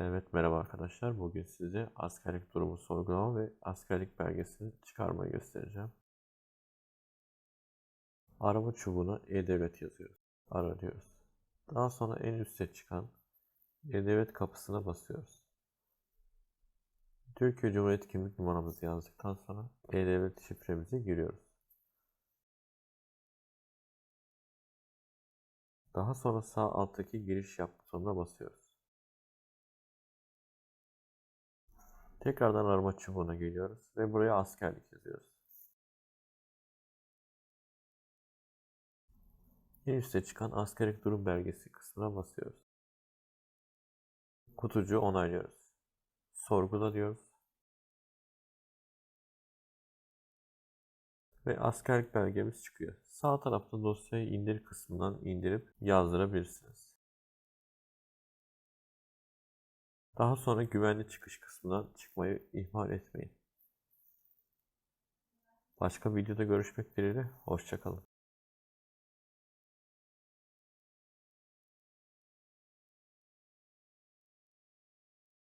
Evet merhaba arkadaşlar. Bugün size askerlik durumu sorgulama ve askerlik belgesini çıkarmayı göstereceğim. Arama çubuğuna E-Devlet yazıyoruz. Ara diyoruz. Daha sonra en üste çıkan E-Devlet kapısına basıyoruz. Türkiye Cumhuriyeti kimlik numaramızı yazdıktan sonra E-Devlet şifremizi giriyoruz. Daha sonra sağ alttaki giriş yap butonuna basıyoruz. Tekrardan arama çubuğuna geliyoruz ve buraya askerlik yazıyoruz. En üstte çıkan askerlik durum belgesi kısmına basıyoruz. Kutucuğu onaylıyoruz. Sorgula diyoruz. Ve askerlik belgemiz çıkıyor. Sağ tarafta dosyayı indir kısmından indirip yazdırabilirsiniz. Daha sonra güvenli çıkış kısmından çıkmayı ihmal etmeyin. Başka videoda görüşmek dileğiyle. Hoşçakalın.